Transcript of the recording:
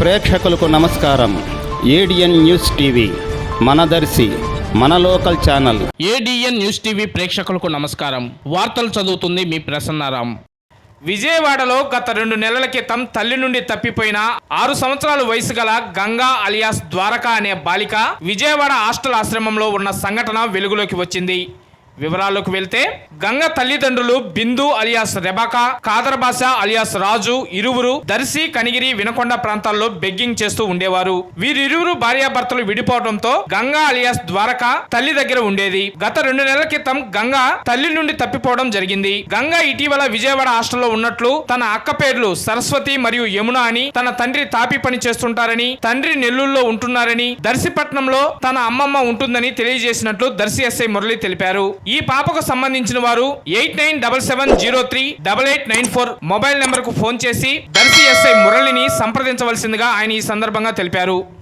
ప్రేక్షకులకు నమస్కారం. ADN news TV మనదర్శి మన local channel. ADN news TV ప్రేక్షకులకు నమస్కారం. వార్తలు చదువుతుంది మీ ప్రసన్నారాం. విజయవాడలో గత రెండు నెలల క్రితం తల్లి నుండి తప్పిపోయిన ఆరు సంవత్సరాల వయసు గల గంగా అలియాస్ ద్వారకా అనే బాలిక విజయవాడ హాస్టల్ ఆశ్రమంలో ఉన్న సంఘటన వెలుగులోకి వచ్చింది. వివరాల్లోకి వెళ్తే గంగ తల్లిదండ్రులు Bindu alias Rebecca Khader alias Raju ఇరువురు దర్శి కనిగిరి వినకొండ ప్రాంతాల్లో బెగ్గింగ్ చేస్తూ ఉండేవారు. వీరిరువురు భార్యాభర్తలు విడిపోవడంతో గంగా అలియాస్ ద్వారక తల్లి దగ్గర ఉండేది. గత రెండు నెలల క్రితం గంగా తల్లి నుండి తప్పిపోవడం జరిగింది. గంగా ఇటీవల విజయవాడ హాస్టల్లో ఉన్నట్లు తన అక్క పేర్లు సరస్వతి మరియు యమున అని తన తండ్రి తాపి పని చేస్తుంటారని తండ్రి నెల్లూరులో ఉంటున్నారని దర్శిపట్నంలో తన అమ్మమ్మ ఉంటుందని తెలియజేసినట్లు దర్శి ఎస్ఐ మురళి తెలిపారు. ఈ పాపకు సంబంధించిన వారు eight nine double seven zero three double eight nine four mobile నెంబర్కు ఫోన్ చేసి దర్శి ఎస్ఐ మురళిని సంప్రదించవలసిందిగా ఆయన ఈ సందర్భంగా తెలిపారు.